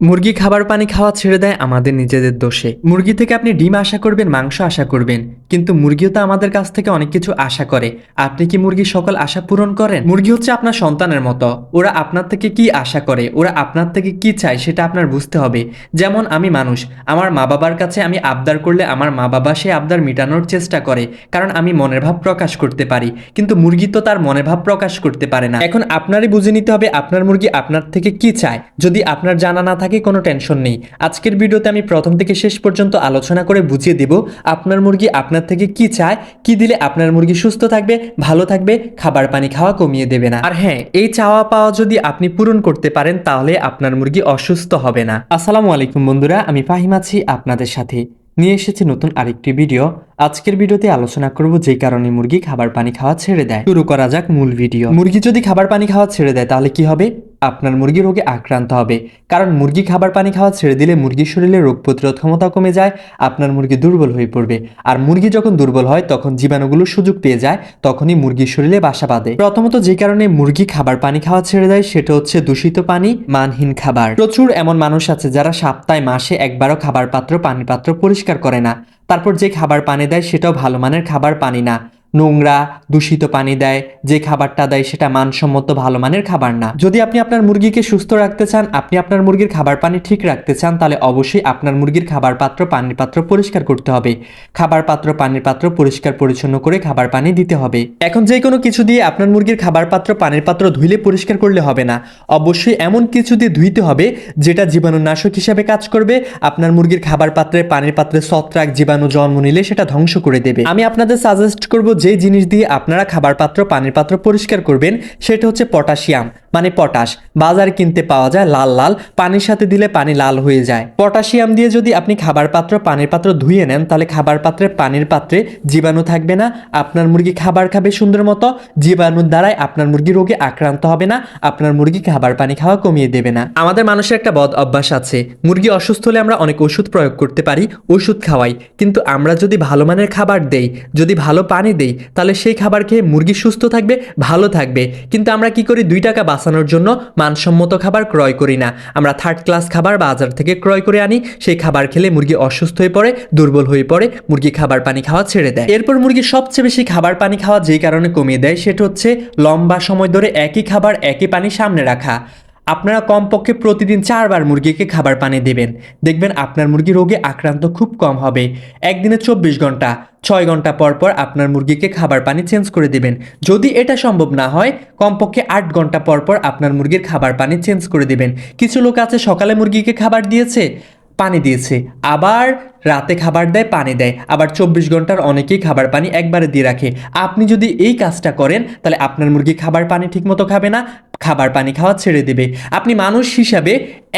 মুরগি খাবার পানি খাওয়া ছেড়ে দেয় আমাদের নিজেদের দোষে। মুরগি থেকে আপনি ডিম আশা করবেন, মাংস আশা করবেন, কিন্তু মুরগিও তো আমাদের কাছ থেকে অনেক কিছু আশা করে। আপনি কি মুরগির সকল আশা পূরণ করেন? মুরগি হচ্ছে আপনার সন্তানের মতো। ওরা আপনার থেকে কি আশা করে? ওরা আপনার থেকে কি চায় সেটা আপনার বুঝতে হবে। যেমন আমি মানুষ, আমার মা বাবার কাছে আমি আবদার করলে আমার মা বাবা সে আবদার মেটানোর চেষ্টা করে, কারণ আমি মনের ভাব প্রকাশ করতে পারি। কিন্তু মুরগি তো তার মনের ভাব প্রকাশ করতে পারে না। এখন আপনারই বুঝে নিতে হবে, আপনার মুরগি আপনার থেকে কি চায়? যদি আপনার জানা না থাকে কোনো টেনশন নেই। আজকের ভিডিওতে আমি প্রথম থেকে শেষ পর্যন্ত আলোচনা করে বুঝিয়ে দেব, আপনার মুরগি আপনার থেকে কি চায়, কি দিলে আপনার মুরগি সুস্থ থাকবে, ভালো থাকবে, খাবার পানি খাওয়া কমিয়ে দেবে না। আর হ্যাঁ এই চাওয়া পাওয়া যদি আপনি পূরণ করতে পারেন, তাহলে আপনার মুরগি অসুস্থ হবে না। আসসালামু আলাইকুম বন্ধুরা, আমি ফাহিম আছি আপনাদের সাথে। নিয়ে এসেছি নতুন আরেকটি ভিডিও। আজকের ভিডিওতে আলোচনা করব যে কারণে মুরগি খাবার পানি খাওয়া ছেড়ে দেয়। শুরু করা যাক মূল ভিডিও। মুরগি যদি খাবার পানি খাওয়া ছেড়ে দেয়, তাহলে কি হবে? আপনার মুরগি রোগে আক্রান্ত হবে। কারণ মুরগি খাবার পানি খাওয়া ছেড়ে দিলে মুরগির শরীরে রোগ প্রতিরোধ ক্ষমতা কমে যায়, আপনার মুরগি দুর্বল হয়ে পড়বে। আর মুরগি যখন দুর্বল হয়, তখন জীবাণুগুলো সুযোগ পেয়ে যায়, তখনই মুরগির শরীরে বাসা বাঁধে। প্রথমত যে কারণে মুরগি খাবার পানি খাওয়া ছেড়ে দেয়, সেটা হচ্ছে দূষিত পানি, মানহীন খাবার। প্রচুর এমন মানুষ আছে যারা সপ্তাহে মাসে একবারও খাবার পাত্র পানি পাত্র পরিষ্কার করে না। তারপর যে খাবার পানি দেয়, সেটাও ভালো মানের খাবার, পানি না। নোংরা, দূষিত পানি দেয়, যে খাবারটা দেয় সেটা মানসম্মত ভালো মানের খাবার না। যদি আপনি আপনার মুরগিকে সুস্থ রাখতে চান, আপনি আপনার মুরগির খাবার পানি ঠিক রাখতে চান, তাহলে অবশ্যই আপনার মুরগির খাবার পাত্র, পানির পাত্র পরিষ্কার করতে হবে। খাবার পাত্র, পানির পাত্র পরিষ্কার, পরিচ্ছন্ন করে খাবার পানি দিতে হবে। এখন যে কোনো কিছু দিয়ে আপনার মুরগির খাবার পাত্র, পানির পাত্র ধুইলে পরিষ্কার করলে হবে না। অবশ্যই এমন কিছু দিয়ে ধুইতে হবে, যেটা জীবাণুনাশক হিসাবে কাজ করবে। আপনার মুরগির খাবার পাত্রে, পানির পাত্রে ছত্রাক, জীবাণু জন্ম নিলে সেটা ধ্বংস করে দেবে। আমি আপনাদের সাজেস্ট করব যে জিনিস দিয়ে আপনারা খাবার পাত্র পানির পাত্র পরিষ্কার করবেন, সেটা হচ্ছে পটাশিয়াম। মানে পটাশ। বাজারে কিনতে পাওয়া যায় লাল লাল, পানির সাথে দিলে পানি লাল হয়ে যায়। পটাশিয়াম দিয়ে যদি আপনি খাবার পাত্র পানির পাত্র ধুয়ে নেন, তাহলে খাবার পাত্রে পানির পাত্রে জীবাণু থাকবে না, আপনার মুরগি খাবার খাবে সুন্দর মতো, জীবাণুর দ্বারাই আপনার মুরগি রোগে আক্রান্ত হবে না, আপনার মুরগি খাবার পানি খাওয়া কমিয়ে দেবে না। আমাদের মানুষের একটা বদ অভ্যাস আছে, মুরগি অসুস্থ হলে আমরা অনেক ওষুধ প্রয়োগ করতে পারি, ওষুধ খাওয়াই। কিন্তু আমরা যদি ভালো মানের খাবার দেই, যদি ভালো পানি দেই তাহলে সেই খাবার খেয়ে মুরগি সুস্থ থাকবে, ভালো থাকবে। কিন্তু আমরা কি করি? দুই টাকা বাঁচানোর জন্য মানসম্মত খাবার ক্রয় করি না। আমরা থার্ড ক্লাস খাবার বাজার থেকে ক্রয় করে আনি। সেই খাবার খেলে মুরগি অসুস্থ হয়ে পড়ে, দুর্বল হয়ে পড়ে, মুরগি খাবার পানি খাওয়া ছেড়ে দেয়। এরপর মুরগি সবচেয়ে বেশি খাবার পানি খাওয়া যেই কারণে কমিয়ে দেয়, সেটা হচ্ছে লম্বা সময় ধরে একই খাবার, একই পানি সামনে রাখা। আপনারা কমপক্ষে প্রতিদিন চারবার মুরগিকে খাবার পানি দেবেন। দেখবেন আপনার মুরগি রোগে আক্রান্ত খুব কম হবে। একদিনে চব্বিশ ঘণ্টা, ছয় ঘণ্টা পর পর আপনার মুরগিকে খাবার পানি চেঞ্জ করে দেবেন। যদি এটা সম্ভব না হয়, কমপক্ষে আট ঘণ্টা পর পর আপনার মুরগির খাবার পানি চেঞ্জ করে দেবেন। কিছু লোক আছে, সকালে মুরগিকে খাবার দিয়েছে, পানি দিয়েছে। আবার রাতে খাবার দেয়, পানি দেয়। আবার চব্বিশ ঘণ্টার অনেকেই খাবার পানি একবারে দিয়ে রাখে। আপনি যদি এই কাজটা করেন, তাহলে আপনার মুরগি খাবার পানি ঠিকমতো খাবে না। খাবার পানি খাওয়া ছেড়ে দেবে। আপনি মানুষ হিসাবে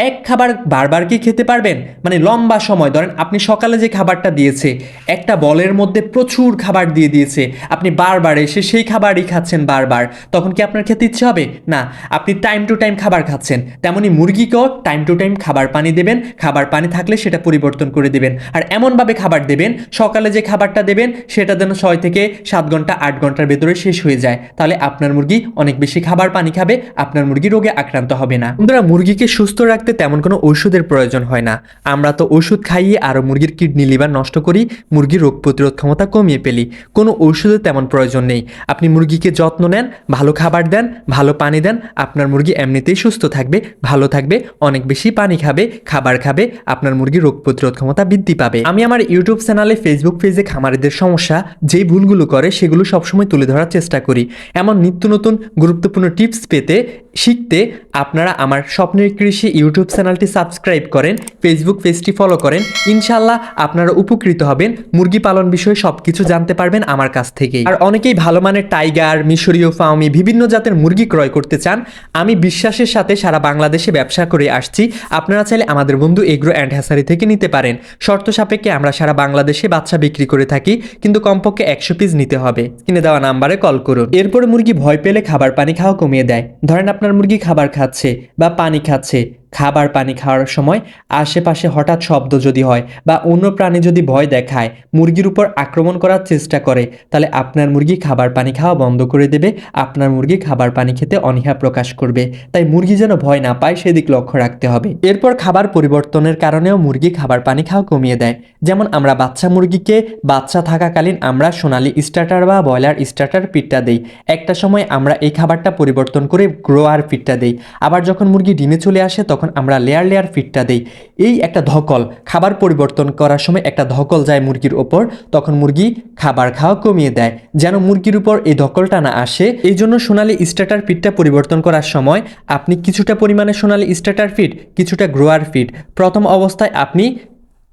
এক খাবার বারবার কি খেতে পারবেন? মানে লম্বা সময়, ধরেন আপনি সকালে যে খাবারটা দিয়েছে, একটা বলের মধ্যে প্রচুর খাবার দিয়ে দিয়েছে, আপনি বারবার এসে সেই খাবারই খাচ্ছেন বারবার, তখন কি আপনার খেতে ইচ্ছে হবে? না, আপনি টাইম টু টাইম খাবার খাচ্ছেন, তেমনি মুরগিকেও টাইম টু টাইম খাবার পানি দেবেন, খাবার পানি থাকলে সেটা পরিবর্তন করে দেবেন। আর এমনভাবে খাবার দেবেন, সকালে যে খাবারটা দেবেন, সেটা যেন ছয় থেকে সাত ঘণ্টা, আট ঘণ্টার ভেতরে শেষ হয়ে যায়, তাহলে আপনার মুরগি অনেক বেশি খাবার পানি খাবে আপনার মুরগি রোগে আক্রান্ত হবে না। বন্ধুরা, মুরগিকে সুস্থ রাখতে তেমন কোনো ওষুধের প্রয়োজন হয় না। আমরা তো ওষুধ খাইয়ে আরও মুরগির কিডনি, লিভার নষ্ট করি মুরগির রোগ প্রতিরোধ ক্ষমতা কমিয়ে ফেলি। কোনো ওষুধের তেমন প্রয়োজন নেই। আপনি মুরগিকে যত্ন নেন, ভালো খাবার দেন, ভালো পানি দেন, আপনার মুরগি এমনিতেই সুস্থ থাকবে, ভালো থাকবে, অনেক বেশি পানি খাবে, খাবার খাবে, আপনার মুরগির রোগ প্রতিরোধ ক্ষমতা বৃদ্ধি পাবে। আমি আমার ইউটিউব চ্যানেলে ফেসবুক পেজে খামারিদের সমস্যা, যেই ভুলগুলো করে সেগুলো সবসময় তুলে ধরার চেষ্টা করি। এমন নিত্য নতুন, গুরুত্বপূর্ণ টিপস পেতে শিখতে আপনারা আমার স্বপ্নের কৃষি ইউটিউব চ্যানেলটি সাবস্ক্রাইব করেন ফেসবুক পেজটি ফলো করেন। ইনশাল্লাহ আপনারা উপকৃত হবেন, মুরগি পালন বিষয়ে সব কিছু জানতে পারবেন আমার কাছ থেকেই। আর অনেকেই ভালো মানের টাইগার, মিশরীয় ফাউমি বিভিন্ন জাতের মুরগি ক্রয় করতে চান, আমি বিশ্বাসের সাথে সারা বাংলাদেশে ব্যবসা করে আসছি। আপনারা চাইলে আমাদের বন্ধু এগ্রো অ্যান্ড হ্যাসারি থেকে নিতে পারেন। শর্ত সাপেক্ষে আমরা সারা বাংলাদেশে বাচ্চা বিক্রি করে থাকি, কিন্তু কমপক্ষে একশো পিস নিতে হবে। কিনে দেওয়া নাম্বারে কল করুন। এরপরে মুরগি ভয় পেলে খাবার পানি খাওয়া কমিয়ে দেয়। ধরেন আপনার মুরগি খাবার খাচ্ছে বা পানি খাচ্ছে খাবার পানি খাওয়ার সময় আশেপাশে হঠাৎ শব্দ যদি হয় বা অন্য প্রাণী যদি ভয় দেখায়, মুরগির উপর আক্রমণ করার চেষ্টা করে, তাহলে আপনার মুরগি খাবার পানি খাওয়া বন্ধ করে দেবে। আপনার মুরগি খাবার পানি খেতে অনীহা প্রকাশ করবে। তাই মুরগি যেন ভয় না পায়, সেদিক লক্ষ্য রাখতে হবে। এরপর খাবার পরিবর্তনের কারণেও মুরগি খাবার পানি খাওয়া কমিয়ে দেয়। যেমন আমরা বাচ্চা মুরগিকে বাচ্চা থাকাকালীন আমরা সোনালি স্টার্টার বা ব্রয়লার স্টার্টার পিটটা দেই। একটা সময় আমরা এই খাবারটা পরিবর্তন করে গ্রোয়ার ফিটটা দেই। আবার যখন মুরগি ডিমে চলে আসে, তখন আমরা লেয়ার লেয়ার ফিটটা দেই, এই একটা ধকল খাবার পরিবর্তন করার সময় একটা ধকল যায় মুরগির ওপর, তখন মুরগি খাবার খাওয়া কমিয়ে দেয়। যেন মুরগির উপর এই ধকলটা না আসে, এই জন্য সোনালি স্টার্টার ফিটটা পরিবর্তন করার সময় আপনি কিছুটা পরিমাণে সোনালি স্টার্টার ফিট কিছুটা গ্রোয়ার ফিট প্রথম অবস্থায় আপনি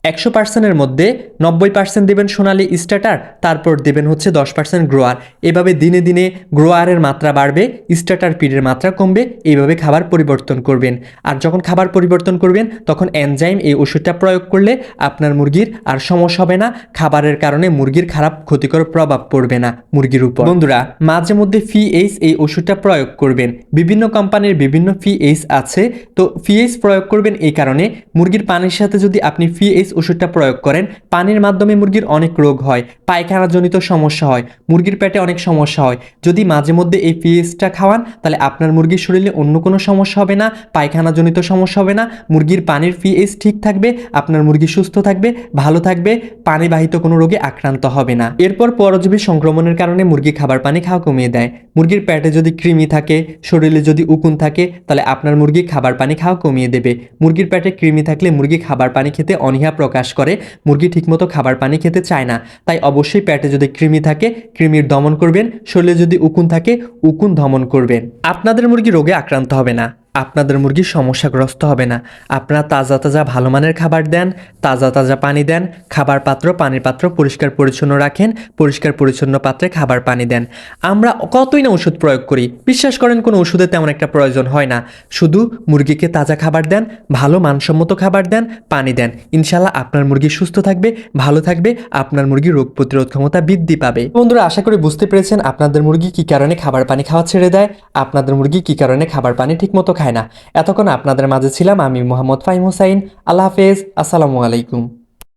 একশো পার্সেন্টের মধ্যে নব্বই পার্সেন্ট দেবেন সোনালি স্টার্টার, তারপর দেবেন হচ্ছে দশ পার্সেন্ট গ্রোয়ার। এভাবে দিনে দিনে গ্রোয়ারের মাত্রা বাড়বে, স্টার্টার পিডের মাত্রা কমবে, এইভাবে খাবার পরিবর্তন করবেন। আর যখন খাবার পরিবর্তন করবেন, তখন এনজাইম এই ওষুধটা প্রয়োগ করলে আপনার মুরগির আর সমস্যা হবে না, খাবারের কারণে মুরগির খারাপ ক্ষতিকর প্রভাব পড়বে না মুরগির উপর। বন্ধুরা, মাঝে মধ্যে ফি এইচ এই ওষুধটা প্রয়োগ করবেন। বিভিন্ন কোম্পানির বিভিন্ন ফি এইচ আছে, তো ফি এইচ প্রয়োগ করবেন এই কারণে মুরগির পানির সাথে যদি আপনি ফি এইচ ওষুধটা প্রয়োগ করেন, পানির মাধ্যমে মুরগির অনেক রোগ হয়, পায়খানাজনিত সমস্যা হয়, মুরগির পেটে অনেক সমস্যা হয়। যদি মাঝে মধ্যে এই এইচটা খাওয়ান, তাহলে আপনার মুরগির শরীরে অন্য কোনো সমস্যা হবে না, পায়খানাজনিত সমস্যা হবে না, মুরগির পানির এইচ ঠিক থাকবে, আপনার মুরগি সুস্থ থাকবে, ভালো থাকবে, পানিবাহিত কোনো রোগে আক্রান্ত হবে না। এরপর পরজীবী সংক্রমণের কারণে মুরগি খাবার পানি খাওয়া কমিয়ে দেয়। মুরগির পেটে যদি কৃমি থাকে, শরীরে যদি উকুন থাকে, তাহলে আপনার মুরগি খাবার পানি খাওয়া কমিয়ে দেবে। মুরগির পেটে কৃমি থাকলে মুরগি খাবার পানি খেতে অনীহা প্রকাশ করে, মুরগি ঠিকমতো খাবার পানি খেতে চায় না। তাই অবশ্যই পেটে যদি কৃমি থাকে, কৃমির দমন করবেন। শরীরে যদি উকুন থাকে, উকুন দমন করবেন। আপনাদের মুরগি রোগে আক্রান্ত হবে না। আপনাদের মুরগি সমস্যাগ্রস্ত হবে না। আপনারা তাজা তাজা ভালো মানের খাবার দেন, তাজা তাজা পানি দেন, খাবার পাত্র, পানির পাত্র পরিষ্কার পরিচ্ছন্ন রাখেন, পরিষ্কার পরিচ্ছন্ন পাত্রে খাবার পানি দেন। আমরা কতই না ওষুধ প্রয়োগ করি, বিশ্বাস করেন কোনো ওষুধে তেমন একটা প্রয়োজন হয় না। শুধু মুরগিকে তাজা খাবার দেন, ভালো মানসম্মত খাবার দেন, পানি দেন। ইনশাল্লাহ আপনার মুরগি সুস্থ থাকবে, ভালো থাকবে, আপনার মুরগি রোগ প্রতিরোধ ক্ষমতা বৃদ্ধি পাবে। বন্ধুরা, আশা করি বুঝতে পেরেছেন আপনাদের মুরগি কি কারণে খাবার পানি খাওয়া ছেড়ে দেয়, আপনাদের মুরগি কি কারণে খাবার পানি ঠিকমতো খায় না। এতক্ষণ আপনাদের মাঝে ছিলাম আমি মোহাম্মদ ফাইম হুসাইন। আল্লাহ হাফেজ। আসসালামু আলাইকুম।